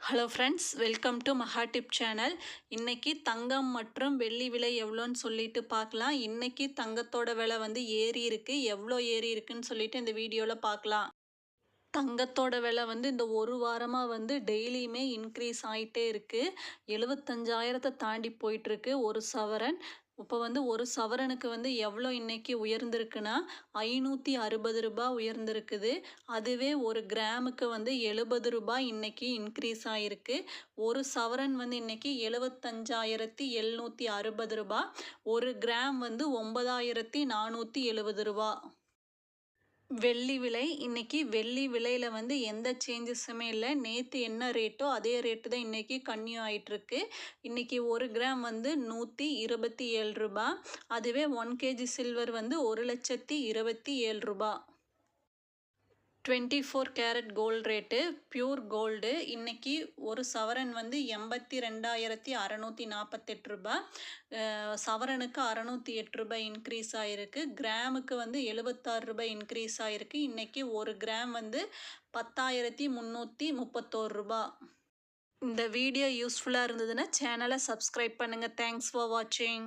Hello friends welcome to Maha tip channel இன்றைக்கி தங்கம் மற்றும் வெள்ளி விலை எவ்வளோன்னு சொல்லிட்டு பார்க்கலாம். இன்றைக்கி தங்கத்தோட விலை வந்து ஏறி இருக்குது எவ்வளோ ஏறி இருக்குன்னு சொல்லிட்டு இந்த வீடியோவில் பார்க்கலாம். தங்கத்தோட விலை வந்து இந்த ஒரு வாரமாக வந்து டெய்லியுமே இன்க்ரீஸ் ஆகிட்டே இருக்குது எழுபத்தஞ்சாயிரத்தை தாண்டி போயிட்டுருக்கு ஒரு சவரன். இப்போ வந்து ஒரு சவரனுக்கு வந்து எவ்வளோ இன்றைக்கி உயர்ந்திருக்குன்னா ஐநூற்றி அறுபது ரூபாய் உயர்ந்திருக்குது. அதுவே ஒரு கிராமுக்கு வந்து எழுபது ரூபாய் இன்றைக்கி இன்க்ரீஸ் ஆகிருக்கு ஒரு சவரன் வந்து இன்னைக்கு எழுபத்தஞ்சாயிரத்தி எழுநூற்றி அறுபது ரூபாய் ஒரு கிராம் வந்து ஒன்பதாயிரத்தி நானூற்றி எழுபது ரூபா. வெள்ளி விலை. இன்னைக்கு வெள்ளி விலையில் வந்து எந்த சேஞ்சஸுமே இல்லை. நேற்று என்ன ரேட்டோ அதே ரேட்டு தான் இன்றைக்கி கன்னியூ ஆகிட்டுருக்கு இன்றைக்கி ஒரு கிராம் வந்து நூற்றி இருபத்தி ஏழு ரூபா. அதுவே ஒன் கேஜி சில்வர் வந்து ஒரு லட்சத்தி இருபத்தி ஏழு ரூபா. Twenty four carat gold rate pure gold இன்றைக்கி ஒரு சவரன் வந்து எண்பத்தி ரெண்டாயிரத்தி அறநூற்றி நாற்பத்தெட்டு ரூபாய் சவரனுக்கு அறநூற்றி எட்டு ரூபாய் இன்க்ரீஸ் ஆகிருக்கு கிராமுக்கு வந்து எழுபத்தாறு ரூபாய் இன்க்ரீஸ் ஆகிருக்கு இன்றைக்கி ஒரு கிராம் வந்து பத்தாயிரத்தி முந்நூற்றி முப்பத்தோரு ரூபா. இந்த வீடியோ யூஸ்ஃபுல்லாக இருந்ததுன்னா சேனலை சப்ஸ்கிரைப் பண்ணுங்கள் தேங்க்ஸ் ஃபார் வாட்சிங்